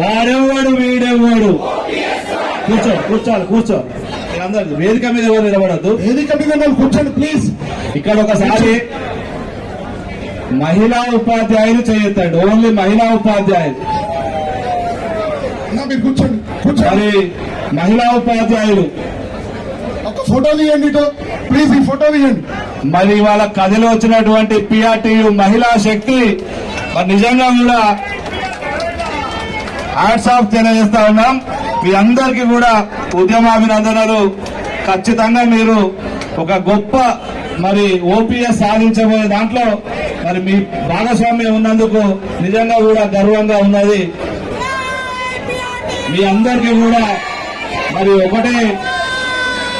వాడెవ్వడు వీడెవ్వడు? కూర్చో కూర్చోాలి కూర్చో. అందరు వేదిక మీద ఎవరు నిలబడద్దు? వేదిక మీద కూర్చోండి ప్లీజ్ ఇక్కడ ఒకసారి మహిళా ఉపాధ్యాయులు చేయొద్దండి ఓన్లీ మహిళా ఉపాధ్యాయులు. మీరు కూర్చోండి కూర్చోండి. మహిళా ఉపాధ్యాయులు. ఒక ఫోటో తీయండి ప్లీజ్ ఈ ఫోటో తీయండి. మరి వాళ్ళ కథలో వచ్చినటువంటి పిఆర్టీయు మహిళా శక్తి మరి నిజంగా కూడా హ్యాట్స్ ఆఫ్ తెలియజేస్తా ఉన్నాం. మీ అందరికీ కూడా ఉద్యమాభినందనలు. ఖచ్చితంగా మీరు ఒక గొప్ప మరి ఓపీఎస్ సాధించబోయే దాంట్లో మరి మీ భాగస్వామ్యం ఉన్నందుకు నిజంగా కూడా గర్వంగా ఉన్నది. మీ అందరికీ కూడా మరి ఒకటే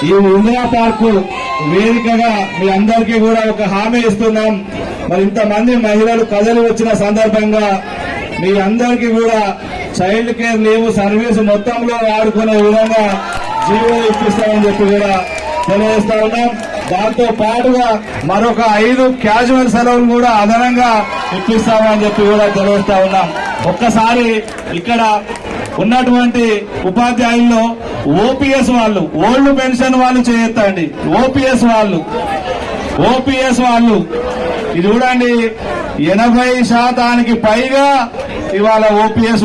ఈ ఇందిరా పార్కు వేదికగా మీ అందరికీ కూడా ఒక హామీ ఇస్తున్నాం. మరి ఇంతమంది మహిళలు కథలు వచ్చిన సందర్భంగా మీ అందరికీ కూడా చైల్డ్ కేర్ లీవ్ సర్వీస్ మొత్తంలో వాడుకునే విధంగా జీవో ఇప్పిస్తామని చెప్పి కూడా తెలియజేస్తా ఉన్నాం. దాంతో పాటుగా మరొక ఐదు క్యాజువల్ సెలవులు కూడా అదనంగా ఇప్పిస్తామని చెప్పి కూడా తెలియజేస్తా ఉన్నాం. ఒక్కసారి ఇక్కడ ఉన్నటువంటి ఉపాధ్యాయుల్లో ఓపీఎస్ వాళ్ళు ఓల్డ్ పెన్షన్ వాళ్ళు చేయొద్దండి. ఓపీఎస్ వాళ్ళు ఓపీఎస్ వాళ్ళు. ఇది చూడండి ఎనభై శాతానికి పైగా ఇవాళ ఓపీఎస్